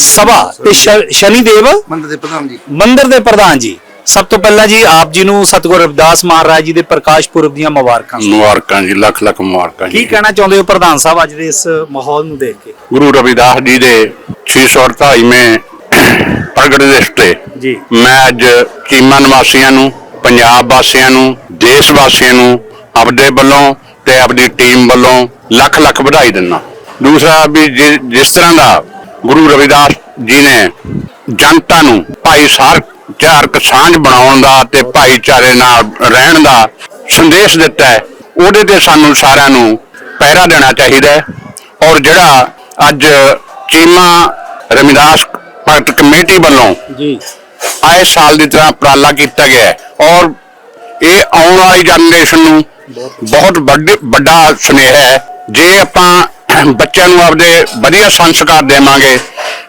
S1: ਸਭਾ। ਤੇ ਸ਼ਨੀਦੇਵ?
S3: ਮੰਦਰ ਦੇ ਪ੍ਰਧਾਨ ਜੀ।
S1: ਮੰਦਿਰ ਦੇ ਪ੍ਰਧਾਨ ਜੀ। ਸਭ ਤੋਂ ਪਹਿਲਾਂ ਜੀ ਆਪ ਜੀ ਨੂੰ ਸਤਿਗੁਰੂ ਰਵਿਦਾਸ ਮਹਾਰਾਜ ਜੀ ਦੇ ਪ੍ਰਕਾਸ਼ ਪੁਰਬ ਦੀਆਂ ਮੁਬਾਰਕਾਂ।
S2: ਮੁਬਾਰਕਾਂ ਜੀ ਲੱਖ ਲੱਖ ਮੁਬਾਰਕਾਂ
S1: ਕੀ ਕਹਿਣਾ ਚਾਹੁੰਦੇ ਹੋ ਪ੍ਰਧਾਨ ਸਾਹਿਬ ਅੱਜ ਦੇ ਇਸ ਮਾਹੌਲ ਨੂੰ ਦੇਖ ਕੇ?
S2: ਗੁਰੂ ਰਵਿਦਾਸ ਜੀ ਦੇ 648ਵੇਂ ਪ੍ਰਗਟ ਦਿਵਸ ਤੇ
S1: ਜੀ।
S2: ਮੈਂ ਅੱਜ ਚੀਮਾ ਨਿਵਾਸੀਆਂ ਨੂੰ ਪੰਜਾਬ ਵਾਸੀਆਂ ਨੂੰ, ਦੇਸ਼ ਵਾਸੀਆਂ ਨੂੰ ਆਪਦੇ ਵੱਲੋਂ ਤੇ ਆਪਣੀ ਟੀਮ ਵੱਲੋਂ ਲੱਖ ਲੱਖ ਵਧਾਈ ਦਿੰਦਾ। ਦੂਸਰਾ ਵੀ ਜਿ- ਜਿਸ ਤਰ੍ਹਾਂ ਦਾ ਗੁਰੂ ਰਵਿਦਾਸ ਜੀ ਨੇ ਜਨਤਾ ਨੂੰ ਭਾਈਚਾਰਕ ਸਾਂਝ ਬਣਾਉਣ ਦਾ ਤੇ ਭਾਈਚਾਰੇ ਨਾਲ ਰਹਿਣ ਦਾ ਸੰਦੇਸ਼ ਦਿੱਤਾ ਹੈ,
S4: ਉਹਦੇ ਤੇ ਸਾਨੂੰ ਸਾਰਿਆਂ ਨੂੰ ਪਹਿਰਾ ਦੇਣਾ ਚਾਹੀਦਾ ਹੈ। ਔਰ ਜਿਹੜਾ ਅੱਜ ਚੀਮਾ ਰਮਿਦਾਸ ਭਗਤ ਕਮੇਟੀ ਵੱਲੋਂ
S1: ਜੀ।
S4: ਆਏ ਸਾਲ ਦੀ ਤਰ੍ਹਾਂ ਉਪਰਾਲਾ ਕੀਤਾ ਗਿਆ ਹੈ। ਔਰ ਇਹ ਆਉਣ ਵਾਲੀ ਜਨਰੇਸ਼ਨ ਨੂੰ ਬਹੁਤ ਵੱਡੀ ਵੱਡਾ ਸੁਨੇਹਾ ਹੈ। ਜੇ ਆਪਾਂ ਬੱਚਿਆਂ ਨੂੰ ਆਪਦੇ ਵਧੀਆ ਸੰਸਕਾਰ ਦੇਵਾਂਗੇ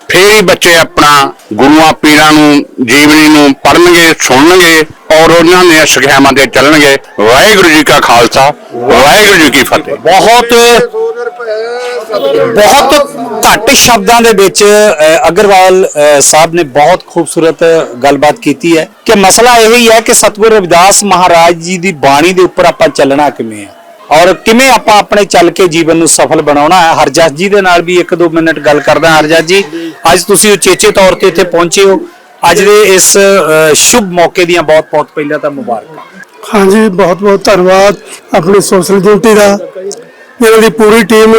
S4: ਫੇਰ ਹੀ ਬੱਚੇ ਆਪਣਾ ਗੁਰੂਆਂ ਪੀਰਾਂ ਨੂੰ ਜੀਵਨੀ ਨੂੰ ਪੜ੍ਹਨਗੇ ਸੁਣਨਗੇ ਔਰ ਉਹਨਾਂ ਦੀਆਂ ਸਿੱਖਿਆਵਾਂ ਤੇ ਚੱਲਣਗੇ। ਵਾਹਿਗੁਰੂ ਜੀ ਕਾ ਖਾਲਸਾ ਵਾਹਿਗੁਰੂ ਜੀ ਕੀ ਫਤਿਹ।
S1: ਬਹੁਤ ਬਹੁਤ ਘੱਟ ਸ਼ਬਦਾਂ ਦੇ ਵਿੱਚ ਅਗਰਵਾਲ ਸਾਹਿਬ ਨੇ ਬਹੁਤ ਖੂਬਸੂਰਤ ਗੱਲਬਾਤ ਕੀਤੀ ਹੈ ਕਿ ਮਸਲਾ ਇਹ ਹੀ ਹੈ ਕਿ ਸਤਿਗੁਰੂ ਰਵਿਦਾਸ ਮਹਾਰਾਜ ਜੀ ਦੀ ਬਾਣੀ ਦੇ ਉੱਪਰ ਆਪਾਂ ਚੱਲਣਾ ਕਿਵੇਂ ਹੈ ਔਰ ਕਿਵੇਂ ਆਪਾਂ ਆਪਣੇ ਚੱਲ ਕੇ ਜੀਵਨ ਨੂੰ ਸਫਲ ਬਣਾਉਣਾ ਹੈ। ਹਰਜਸ ਜੀ ਦੇ ਨਾਲ ਵੀ 1-2 ਮਿੰਟ ਗੱਲ ਕਰਦਾ ਹਰਜਸ ਜੀ, ਅੱਜ ਤੁਸੀਂ ਉਚੇਚੇ ਤੌਰ ਤੇ ਇੱਥੇ ਪਹੁੰਚੇ ਹੋ। ਅੱਜ ਦੇ ਇਸ ਸ਼ੁਭ ਮੌਕੇ ਦੀਆਂ ਬਹੁਤ-ਬਹੁਤ ਪਹਿਲਾਂ ਤਾਂ ਮੁਬਾਰਕਾਂ।
S8: ਹਾਂਜੀ ਬਹੁਤ ਬਹੁਤ ਧੰਨਵਾਦ। ਆਪਣੀ ਸੋਸ਼ਲ ਡਿਊਟੀ ਦਾ ਇਹਨਾਂ ਪੂਰੀ ਟੀਮ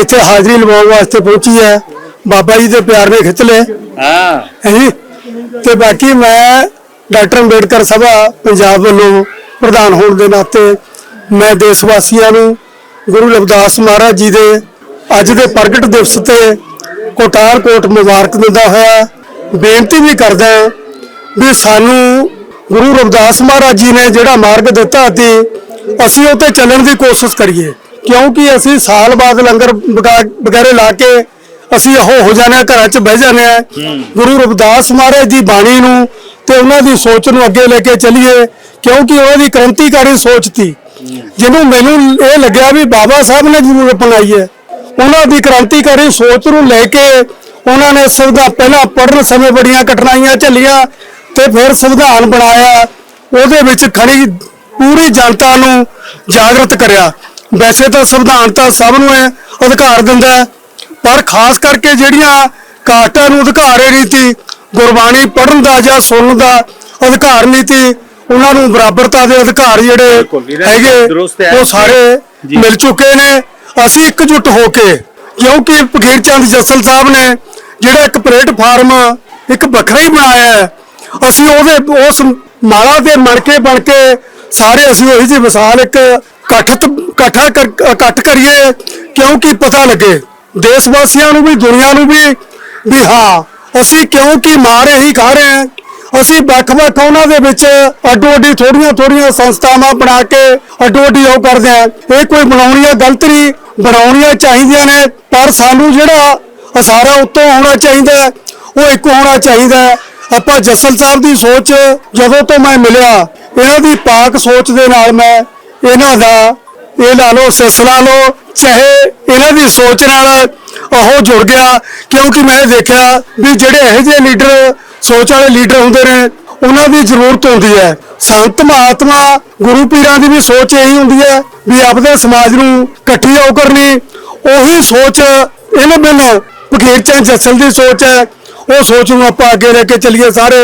S8: ਇੱਥੇ ਹਾਜ਼ਰੀ ਲਵਾਉਣ ਵਾਸਤੇ ਪਹੁੰਚੀ ਹੈ। ਬਾਬਾ ਜੀ ਦੇ ਪਿਆਰ ਨੇ ਖਿੱਚ ਲਏ।
S1: ਹਾਂ।
S8: ਹੈ ਜੀ? ਤੇ ਬਾਕੀ ਮੈਂ ਡਾਕਟਰ ਅੰਬੇਡਕਰ ਸਭਾ ਪੰਜਾਬ ਵੱਲੋਂ ਪ੍ਰਧਾਨ ਹੋਣ ਦੇ ਨਾਤੇ ਮੈਂ ਦੇਸ਼ ਵਾਸੀਆਂ ਨੂੰ ਗੁਰੂ ਰਵਿਦਾਸ ਮਹਾਰਾਜ ਜੀ ਦੇ ਅੱਜ ਦੇ ਪ੍ਰਗਟ ਦਿਵਸ ਤੇ ਕੋਟਾਰ ਕੋਟ ਮੁਬਾਰਕ ਦਿੰਦਾ ਹੋਇਆ ਬੇਨਤੀ ਵੀ ਕਰਦਾ ਵੀ ਸਾਨੂੰ ਗੁਰੂ ਰਵਿਦਾਸ ਮਹਾਰਾਜ ਜੀ ਨੇ ਜਿਹੜਾ ਮਾਰਗ ਦਿੱਤਾ ਸੀ ਅਸੀਂ ਉਹ ਤੇ ਚੱਲਣ ਦੀ ਕੋਸ਼ਿਸ਼ ਕਰੀਏ। ਕਿਉਂਕਿ ਅਸੀਂ ਸਾਲ ਬਾਅਦ ਲੰਗਰ ਵਗਾ- ਵਗੈਰੇ ਲਾ ਕੇ ਅਸੀਂ ਉਹ ਹੋ ਜਾਂਦੇ ਹਾਂ, ਘਰਾਂ 'ਚ ਬਹਿ ਜਾਂਦੇ ਹਾਂ। ਗੁਰੂ ਰਵਿਦਾਸ ਮਹਾਰਾਜ ਦੀ ਬਾਣੀ ਨੂੰ ਤੇ ਉਹਨਾਂ ਦੀ ਸੋਚ ਨੂੰ ਅੱਗੇ ਲੈ ਕੇ ਚੱਲੀਏ, ਕਿਉਂਕਿ ਉਹਨਾਂ ਦੀ ਕ੍ਰਾਂਤੀਕਾਰੀ ਸੋਚ ਸੀ। ਜਿਹਨੂੰ ਮੈਨੂੰ ਇਹ ਲੱਗਿਆ ਵੀ ਬਾਬਾ ਸਾਹਿਬ ਨੇ ਜ਼ਰੂਰ ਅਪਣਾਈ ਹੈ। ਉਹਨਾਂ ਦੀ ਕ੍ਰਾਂਤੀਕਾਰੀ ਸੋਚ ਨੂੰ ਲੈ ਕੇ ਉਹਨਾਂ ਨੇ ਸੰਵਿਧਾਨ ਪਹਿਲਾਂ ਪੜ੍ਹਨ ਸਮੇਂ ਬੜੀਆਂ ਕਠਿਨਾਈਆਂ ਝੱਲੀਆਂ ਤੇ ਫਿਰ ਸੰਵਿਧਾਨ ਬਣਾਇਆ। ਉਹਦੇ ਵਿੱਚ ਖੜੀ ਪੂਰੀ ਜਨਤਾ ਨੂੰ ਜਾਗਰਤ ਕਰਿਆ। ਵੈਸੇ ਤਾਂ ਸੰਵਿਧਾਨ ਤਾਂ ਸਭ ਨੂੰ ਇਹ ਅਧਿਕਾਰ ਦਿੰਦਾ ਹੈ ਪਰ ਖਾਸ ਕਰਕੇ ਜਿਹੜੀਆਂ ਕਾਸਟਾਂ ਨੂੰ ਅਧਿਕਾਰ ਹੀ ਸੀ ਗੁਰਬਾਣੀ ਪੜ੍ਹਨ ਦਾ ਜਾਂ ਸੁਣਨ ਦਾ ਅਧਿਕਾਰ ਸੀ ਉਹਨਾਂ ਨੂੰ ਬਰਾਬਰਤਾ ਦੇ ਅਧਿਕਾਰ ਜਿਹੜੇ
S1: ਹੈ।
S8: ਹੈਗੇ ਉਹ ਸਾਰੇ
S1: ਜੀ।
S8: ਮਿਲ ਚੁੱਕੇ ਨੇ ਅਸੀਂ ਇਕਜੁੱਟ ਹੋ ਕੇ ਕਿਉਂਕਿ ਫਕੀਰ ਚੰਦ ਜੱਸਲ ਸਾਹਿਬ ਨੇ ਜਿਹੜਾ ਇੱਕ ਪਲੇਟਫਾਰਮ ਇੱਕ ਵੱਖਰਾ ਹੀ ਬਣਾਇਆ ਹੈ ਅਸੀਂ ਉਹਦੇ ਉਸ ਮਾਲਾ ਦੇ ਮਣਕੇ ਬਣ ਕੇ ਸਾਰੇ ਅਸੀਂ ਉਹੀ ਜਿਹੀ ਮਿਸਾਲ ਇੱਕ ਇਕੱਠ ਇਕੱਠਾ ਕਰ- ਇਕੱਠ ਕਰੀਏ, ਕਿਉਂਕਿ ਪਤਾ ਲੱਗੇ ਦੇਸ਼ ਵਾਸੀਆਂ ਨੂੰ ਵੀ, ਦੁਨੀਆ ਨੂੰ ਵੀ ਵੀ ਹਾਂ, ਅਸੀਂ ਕਿਉਂਕਿ ਮਾਰ ਇਹੀ ਖਾ ਰਹੇ ਹਾਂ, ਅਸੀਂ ਵੱਖ-ਵੱਖ ਉਹਨਾਂ ਦੇ ਵਿੱਚ ਅੱਡੋ ਅੱਡੀ ਥੋੜੀਆਂ ਥੋੜੀਆਂ ਸੰਸਥਾਵਾਂ ਬਣਾ ਕੇ ਅੱਡੋ ਅੱਡੀ ਉਹ ਕਰਦੇ ਆ ਇਹ ਕੋਈ ਬਣਾਉਣੀਆਂ ਗਲਤ ਨਹੀਂ, ਬਣਾਉਣੀਆਂ ਚਾਹੀਦੀਆਂ ਨੇ, ਪਰ ਸਾਨੂੰ ਜਿਹੜਾ ਅਸਾਰਾ ਉੱਤੋਂ ਹੋਣਾ ਚਾਹੀਦਾ ਉਹ ਇੱਕ ਹੋਣਾ ਚਾਹੀਦਾ ਆਪਾਂ ਜੱਸਲ ਸਾਹਿਬ ਦੀ ਸੋਚ ਜਦੋਂ ਤੋਂ ਮੈਂ ਮਿਲਿਆ, ਇਹਨਾਂ ਦੀ ਪਾਕ ਸੋਚ ਦੇ ਨਾਲ ਮੈਂ ਇਹਨਾਂ ਦਾ ਇਹ ਲਾ ਲਓ ਸਿਸ ਲਾ ਲਓ ਚਾਹੇ ਇਹਨਾਂ ਦੀ ਸੋਚ ਨਾਲ ਉਹ ਜੁੜ ਗਿਆ, ਕਿਉਂਕਿ ਮੈਂ ਦੇਖਿਆ ਵੀ ਜਿਹੜੇ ਇਹੋ ਜਿਹੇ ਲੀਡਰ, ਸੋਚ ਵਾਲੇ ਲੀਡਰ ਹੁੰਦੇ ਨੇ, ਉਹਨਾਂ ਦੀ ਜ਼ਰੂਰਤ ਹੁੰਦੀ ਹੈ। ਸੰਤ ਮਹਾਤਮਾ ਗੁਰੂ ਪੀਰਾਂ ਦੀ ਵੀ ਸੋਚ ਇਹੀ ਹੁੰਦੀ ਹੈ ਵੀ ਆਪਦੇ ਸਮਾਜ ਨੂੰ ਇਕੱਠੀ ਹੋ ਕਰਨੀ। ਉਹੀ ਸੋਚ ਇਹਨਾਂ ਬਿਨ ਫਕੀਰ ਚੰਦ ਜੱਸਲ ਦੀ ਸੋਚ ਹੈ। ਉਹ ਸੋਚ ਨੂੰ ਆਪਾਂ ਅੱਗੇ ਲੈ ਕੇ ਚੱਲੀਏ ਸਾਰੇ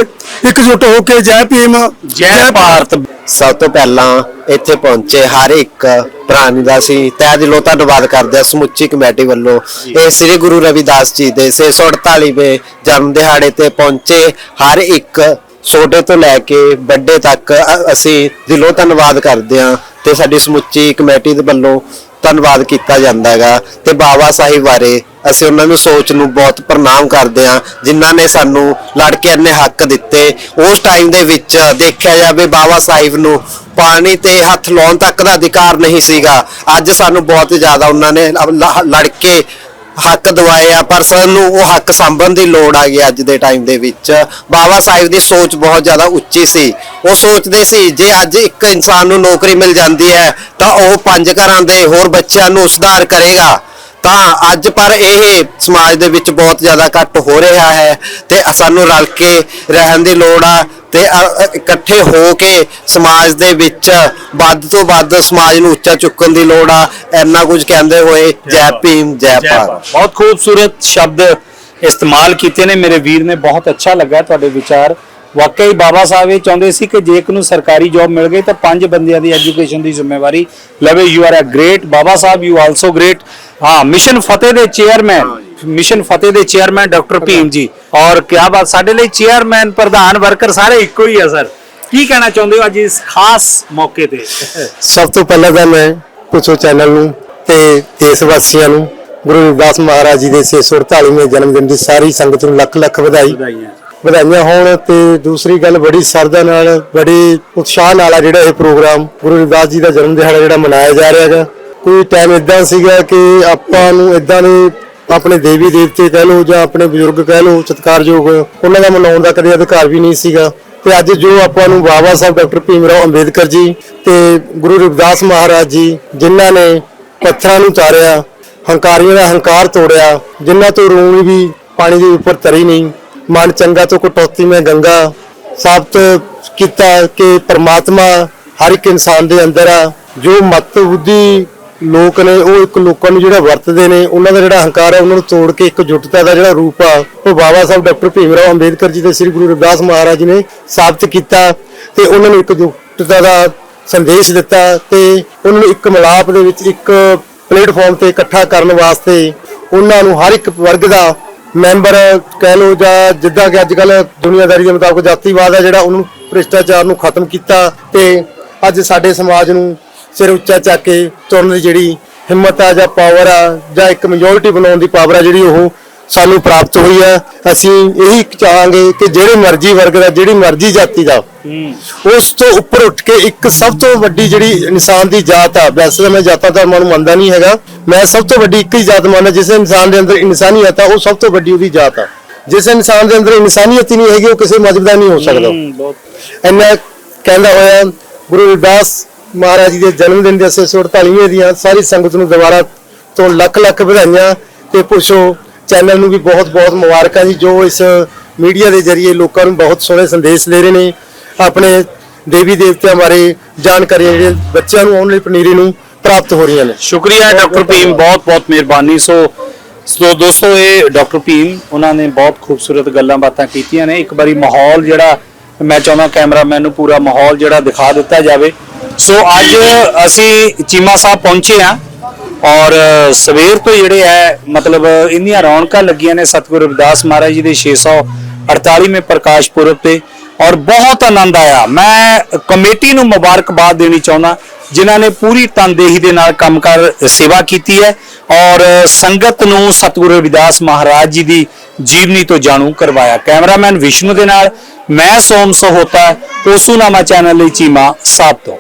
S8: ਇਕਜੁੱਟ ਹੋ ਕੇ ਜੈ ਭੀਮ।
S1: ਜੈ ਭਾਰਤ।
S9: ਸਭ ਤੋਂ ਪਹਿਲਾਂ ਇੱਥੇ ਪਹੁੰਚੇ ਹਰ ਇੱਕ ਪ੍ਰਾਣੀ ਦਾ ਅਸੀਂ ਤਹਿ ਦਿਲੋਂ ਧੰਨਵਾਦ ਕਰਦੇ ਹਾਂ ਸਮੁੱਚੀ ਕਮੇਟੀ ਵੱਲੋਂ। ਇਹ ਸ੍ਰੀ ਗੁਰੂ ਰਵਿਦਾਸ ਜੀ ਦੇ 648ਵੇਂ ਜਨਮ ਦਿਹਾੜੇ ਤੇ ਪਹੁੰਚੇ ਹਰ ਇੱਕ ਛੋਟੇ ਤੋਂ ਲੈ ਕੇ ਵੱਡੇ ਤੱਕ ਅਸੀਂ ਦਿਲੋਂ ਧੰਨਵਾਦ ਕਰਦੇ ਹਾਂ ਤੇ ਸਾਡੀ ਸਮੁੱਚੀ ਕਮੇਟੀ ਦੇ ਵੱਲੋਂ ਧੰਨਵਾਦ ਕੀਤਾ ਜਾਂਦਾ ਹੈਗਾ ਤੇ ਬਾਬਾ ਸਾਹਿਬ ਬਾਰੇ ਅਸੀਂ ਉਹਨਾਂ ਨੂੰ ਸੋਚ ਨੂੰ ਬਹੁਤ ਪ੍ਰਣਾਮ ਕਰਦੇ ਹਾਂ, ਜਿਨ੍ਹਾਂ ਨੇ ਸਾਨੂੰ ਲੜ ਕੇ ਇੰਨੇ ਹੱਕ ਦਿੱਤੇ। ਉਸ ਟਾਈਮ ਦੇ ਵਿੱਚ ਦੇਖਿਆ ਜਾਵੇ ਬਾਬਾ ਸਾਹਿਬ ਨੂੰ ਪਾਣੀ ਤੇ ਹੱਥ ਲਾਉਣ ਤੱਕ ਦਾ ਅਧਿਕਾਰ ਨਹੀਂ ਸੀਗਾ। ਅੱਜ ਸਾਨੂੰ ਬਹੁਤ ਜ਼ਿਆਦਾ ਉਹਨਾਂ ਨੇ ਲ- ਲੜ ਕੇ ਹੱਕ ਦਵਾਏ ਆ, ਪਰ ਸਾਨੂੰ ਉਹ ਹੱਕ ਸੰਭਣ ਦੀ ਲੋੜ ਆ ਗਈ ਅੱਜ ਦੇ ਟਾਈਮ ਦੇ ਵਿੱਚ। ਬਾਬਾ ਸਾਹਿਬ ਦੀ ਸੋਚ ਬਹੁਤ ਜ਼ਿਆਦਾ ਉੱਚੀ ਸੀ। ਉਹ ਸੋਚਦੇ ਸੀ, ਜੇ ਅੱਜ ਇੱਕ ਇਨਸਾਨ ਨੂੰ ਨੌਕਰੀ ਮਿਲ ਜਾਂਦੀ ਹੈ, ਤਾਂ ਉਹ ਪੰਜ ਘਰਾਂ ਦੇ ਹੋਰ ਬੱਚਿਆਂ ਨੂੰ ਸੁਧਾਰ ਕਰੇਗਾ। ਤਾਂ ਅੱਜ ਪਰ ਇਹ ਸਮਾਜ ਦੇ ਵਿੱਚ ਬਹੁਤ ਜ਼ਿਆਦਾ ਘੱਟ ਹੋ ਰਿਹਾ ਹੈ ਤੇ ਸਾਨੂੰ ਰਲ ਕੇ ਰਹਿਣ ਦੀ ਲੋੜ ਆ ਤੇ ਇਕੱਠੇ ਹੋ ਕੇ ਸਮਾਜ ਦੇ ਵਿੱਚ ਵੱਧ ਤੋਂ ਵੱਧ ਸਮਾਜ ਨੂੰ ਉੱਚਾ ਚੁੱਕਣ ਦੀ ਲੋੜ ਆ ਇੰਨਾ ਕੁਝ ਕਹਿੰਦੇ ਹੋਏ ਜੈ ਭੀਮ ਜੈ ਭਾਰਤ।
S1: ਬਹੁਤ ਖੂਬਸੂਰਤ ਸ਼ਬਦ ਇਸਤੇਮਾਲ ਕੀਤੇ ਨੇ ਮੇਰੇ ਵੀਰ ਨੇ ਬਹੁਤ ਅੱਛਾ ਲੱਗਾ ਤੁਹਾਡੇ ਵਿਚਾਰ। ਵਾਕਈ ਬਾਬਾ ਸਾਹਿਬ ਇਹ ਚਾਹੁੰਦੇ ਸੀ ਕਿ ਜੇ ਇੱਕ ਨੂੰ ਸਰਕਾਰੀ ਜੌਬ ਮਿਲ ਗਈ ਤਾਂ ਪੰਜ ਬੰਦਿਆਂ ਦੀ ਐਜੂਕੇਸ਼ਨ ਦੀ ਜ਼ਿੰਮੇਵਾਰੀ ਲਵੇ। You are a great Baba Sahib you also great ਹਾਂ ਮਿਸ਼ਨ ਫਤਿਹ ਦੇ ਚੇਅਰਮੈਨ ਮਿਸ਼ਨ ਫਤਿਹ ਦੇ ਚੇਅਰਮੈਨ ਡਾਕਟਰ ਭੀਮ ਜੀ। ਔਰ ਕਿਆ ਬਾਤ ਸਾਡੇ ਲਈ ਚੇਅਰਮੈਨ ਪ੍ਰਧਾਨ ਵਰਕਰ ਸਾਰੇ ਇੱਕੋ ਹੀ ਆ ਸਰ ਕੀ ਕਹਿਣਾ ਚਾਹੁੰਦੇ ਹੋ ਅੱਜ ਇਸ ਖਾਸ ਮੌਕੇ ਤੇ?
S10: ਸਭ ਤੋਂ ਪਹਿਲਾਂ ਤਾਂ ਮੈਂ ਪੁੱਛੋ ਚੈਨਲ ਨੂੰ ਤੇ ਦੇਸ਼ ਵਾਸੀਆਂ ਨੂੰ ਗੁਰੂ ਰਵਿਦਾਸ ਮਹਾਰਾਜ ਜੀ ਦੇ 648ਵੇਂ ਜਨਮ ਦਿਨ ਦੀ ਸਾਰੀ ਸੰਗਤ ਨੂੰ ਲੱਖ ਲੱਖ ਵਧਾਈ।
S1: ਵਧਾਈਆਂ
S10: ਹੋਣ ਤੇ ਦੂਸਰੀ ਗੱਲ ਬੜੀ ਸਰਦਾ ਨਾਲ, ਬੜੀ ਉਤਸ਼ਾਹ ਨਾਲ ਆ ਜਿਹੜਾ ਇਹ ਪ੍ਰੋਗਰਾਮ, ਗੁਰੂ ਰਵਿਦਾਸ ਜੀ ਦਾ ਜਨਮ ਦਿਹਾੜਾ ਜਿਹੜਾ ਮਨਾਇਆ ਜਾ ਰਿਹਾ ਹੈਗਾ। ਕੋਈ ਟਾਈਮ ਇਦਾਂ ਸੀਗਾ ਕਿ ਆਪਾਂ ਨੂੰ ਇਦਾਂ ਦੇ ਆਪਣੇ ਦੇਵੀ ਦੇਵਤੇ ਕਹਿ ਲਓ ਜਾਂ ਆਪਣੇ ਬਜ਼ੁਰਗ ਕਹਿ ਲਓ, ਸਤਿਕਾਰਯੋਗ, ਉਹਨਾਂ ਦਾ ਮਨਾਉਣ ਦਾ ਕਦੇ ਅਧਿਕਾਰ ਵੀ ਨਹੀਂ ਸੀਗਾ। ਤੇ ਅੱਜ ਜੋ ਆਪਾਂ ਨੂੰ ਬਾਬਾ ਸਾਹਿਬ ਡਾਕਟਰ ਭੀਮ ਰਾਓ ਅੰਬੇਦਕਰ ਜੀ ਤੇ ਗੁਰੂ ਰਵਿਦਾਸ ਮਹਾਰਾਜ ਜੀ, ਜਿਨ੍ਹਾਂ ਨੇ ਪੱਥਰਾਂ ਨੂੰ ਤਾਰਿਆ, ਹੰਕਾਰੀਆਂ ਦਾ ਹੰਕਾਰ ਤੋੜਿਆ, ਜਿਨ੍ਹਾਂ ਤੋਂ ਰੂਣੀ ਵੀ ਪਾਣੀ ਦੇ ਉੱਪਰ ਤਰੀ ਨਹੀਂ ਮਨ ਚੰਗਾ ਤੋਂ ਕਟੌਤੀ ਮੈਂ ਗੰਗਾ ਸਾਬਤ ਕੀਤਾ ਕਿ ਪ੍ਰਮਾਤਮਾ ਹਰ ਇੱਕ ਇਨਸਾਨ ਦੇ ਅੰਦਰ ਆ, ਜੋ ਮਤ ਬੁੱਧੀ ਲੋਕ ਨੇ, ਉਹ ਇੱਕ ਲੋਕਾਂ ਨੂੰ ਜਿਹੜਾ ਵਰਤਦੇ ਨੇ, ਉਹਨਾਂ ਦਾ ਜਿਹੜਾ ਹੰਕਾਰ ਹੈ ਉਹਨਾਂ ਨੂੰ ਤੋੜ ਕੇ ਇੱਕ ਜੁੱਟਤਾ ਦਾ ਜਿਹੜਾ ਰੂਪ ਆ, ਉਹ ਬਾਬਾ ਸਾਹਿਬ ਡਾਕਟਰ ਭੀਮ ਰਾਓ ਅੰਬੇਦਕਰ ਜੀ ਤੇ ਸ੍ਰੀ ਗੁਰੂ ਰਵਿਦਾਸ ਮਹਾਰਾਜ ਜੀ ਨੇ ਸਾਬਤ ਕੀਤਾ ਤੇ ਉਹਨਾਂ ਨੂੰ ਇੱਕ ਜੁੱਟਤਾ ਦਾ ਸੰਦੇਸ਼ ਦਿੱਤਾ ਤੇ ਉਹਨਾਂ ਨੂੰ ਇੱਕ ਮਿਲਾਪ ਦੇ ਵਿੱਚ ਇੱਕ ਪਲੇਟਫਾਰਮ ਤੇ ਇਕੱਠਾ ਕਰਨ ਵਾਸਤੇ ਉਹਨਾਂ ਨੂੰ ਹਰ ਇੱਕ ਵਰਗ ਦਾ ਮੈਂਬਰ ਕਹਿ ਲਓ ਜਾਂ ਜਿੱਦਾਂ ਕਿ ਅੱਜ ਕੱਲ ਦੁਨੀਆਦਾਰੀ ਦੇ ਮੁਤਾਬਕ ਜਾਤੀਵਾਦ ਹੈ ਜਿਹੜਾ ਉਹਨੂੰ ਭ੍ਰਿਸ਼ਟਾਚਾਰ ਨੂੰ ਖਤਮ ਕੀਤਾ ਤੇ ਅੱਜ ਸਾਡੇ ਸਮਾਜ ਨੂੰ ਸਿਰ ਉੱਚਾ ਚੱਕ ਕੇ ਤੁਰਨ ਦੀ ਜਿਹੜੀ ਹਿੰਮਤ ਆ ਜਾਂ ਪਾਵਰ ਆ ਜਾਂ ਇੱਕ ਮੈਜੋਰਿਟੀ ਬਣਾਉਣ ਦੀ ਪਾਵਰ ਆ ਜਿਹੜੀ ਉਹ ਸਾਨੂੰ ਪ੍ਰਾਪਤ ਹੋਈ ਹੈ। ਅਸੀਂ ਇਹੀ ਚਾਹਾਂਗੇ ਕਿ ਜਿਹੜੇ ਮਰਜ਼ੀ ਵਰਗ ਦਾ ਜਿਹੜੀ ਮਰਜ਼ੀ ਜਾਤੀ ਦਾ ਉਸ ਤੋਂ ਉੱਪਰ ਉੱਠ ਕੇ ਇੱਕ ਸਭ ਤੋਂ ਵੱਡੀ ਜਿਹੜੀ ਇਨਸਾਨ ਦੀ ਜਾਤ ਆ ਵੈਸੇ ਮੈਂ ਜਾਤਾਂ ਧਰਮਾਂ ਨੂੰ ਮੰਨਦਾ ਨਹੀਂ ਹੈਗਾ। ਮੈਂ ਸਭ ਤੋਂ ਵੱਡੀ ਇੱਕ ਹੀ ਜਾਤ ਮੰਨਦਾ ਜਿਸ ਇਨਸਾਨ ਦੇ ਅੰਦਰ ਇਨਸਾਨੀਅਤ ਆ ਉਹ ਸਭ ਤੋਂ ਵੱਡੀ ਉਹਦੀ ਜਾਤ ਆ। ਜਿਸ ਇਨਸਾਨ ਦੇ ਅੰਦਰ ਇਨਸਾਨੀਅਤ ਹੀ ਨਹੀਂ ਹੈਗੀ ਉਹ ਕਿਸੇ ਮਜ਼ਹਬ ਦਾ ਨਹੀਂ ਹੋ ਸਕਦਾ। ਇੰਨਾ ਕਹਿੰਦਾ ਹੋਇਆ ਗੁਰੂ ਰਵਿਦਾਸ ਮਹਾਰਾਜ ਜੀ ਦੇ ਜਨਮ ਦਿਨ ਦੇ 648ਵੇਂ ਦੀਆਂ ਸਾਰੀ ਸੰਗਤ ਨੂੰ ਦੁਬਾਰਾ ਤੋਂ ਲੱਖ ਲੱਖ ਵਧਾਈਆਂ ਤੇ ਪੁੱਛੋ ਚੈਨਲ ਨੂੰ ਵੀ ਬਹੁਤ ਬਹੁਤ ਮੁਬਾਰਕਾਂ ਜੀ ਜੋ ਇਸ ਮੀਡੀਆ ਦੇ ਜ਼ਰੀਏ ਲੋਕਾਂ ਨੂੰ ਬਹੁਤ ਸੋਹਣੇ ਸੰਦੇਸ਼ ਦੇ ਰਹੇ ਨੇ। ਆਪਣੇ ਦੇਵੀ ਦੇਵਤਿਆਂ ਬਾਰੇ ਜਾਣਕਾਰੀ ਜਿਹੜੇ ਬੱਚਿਆਂ ਨੂੰ ਆਉਣ ਵਾਲੀ ਪਨੀਰੀ ਨੂੰ ਪ੍ਰਾਪਤ ਹੋ ਰਹੀਆਂ ਨੇ।
S1: ਸ਼ੁਕਰੀਆ ਡਾਕਟਰ ਭੀਮ ਬਹੁਤ ਬਹੁਤ ਮਿਹਰਬਾਨੀ। ਸੋ ਸੋ ਦੋਸਤੋ ਇਹ ਡਾਕਟਰ ਭੀਮ ਉਹਨਾਂ ਨੇ ਬਹੁਤ ਖੂਬਸੂਰਤ ਗੱਲਾਂ ਬਾਤਾਂ ਕੀਤੀਆਂ ਨੇ। ਇੱਕ ਵਾਰੀ ਮਾਹੌਲ ਜਿਹੜਾ ਮੈਂ ਚਾਹੁੰਦਾ ਕੈਮਰਾਮੈਨ ਨੂੰ ਪੂਰਾ ਮਾਹੌਲ ਜਿਹੜਾ ਦਿਖਾ ਦਿੱਤਾ ਜਾਵੇ। ਸੋ ਅੱਜ ਅਸੀਂ ਚੀਮਾ ਸਾਹਿਬ ਪਹੁੰਚੇ ਆ ਔਰ ਸਵੇਰ ਤੋਂ ਜਿਹੜੇ ਹੈ, ਮਤਲਬ ਇੰਨੀਆਂ ਰੌਣਕਾਂ ਲੱਗੀਆਂ ਨੇ ਸਤਿਗੁਰੂ ਰਵਿਦਾਸ ਮਹਾਰਾਜ ਜੀ ਦੇ 648ਵੇਂ ਪ੍ਰਕਾਸ਼ ਪੁਰਬ ਤੇ ਔਰ ਬਹੁਤ ਆਨੰਦ ਆਇਆ। ਮੈਂ ਕਮੇਟੀ ਨੂੰ ਮੁਬਾਰਕਬਾਦ ਦੇਣੀ ਚਾਹੁੰਦਾ, ਜਿਨ੍ਹਾਂ ਨੇ ਪੂਰੀ ਤਨਦੇਹੀ ਦੇ ਨਾਲ ਕੰਮ ਕਰ ਸੇਵਾ ਕੀਤੀ ਹੈ ਔਰ, ਸੰਗਤ ਨੂੰ ਸਤਿਗੁਰੂ ਰਵਿਦਾਸ ਮਹਾਰਾਜ ਜੀ ਦੀ ਜੀਵਨੀ ਤੋਂ ਜਾਣੂ ਕਰਵਾਇਆ। ਕੈਮਰਾਮੈਨ ਵਿਸ਼ਨੂੰ ਦੇ ਨਾਲ, ਮੈਂ ਸੋਮ ਸਹੋਤਾ, ਪੋਸੂਨਾਮਾ ਚੈਨਲ ਲਈ ਚੀਮਾ ਸਾਹਿਬ ਤੋਂ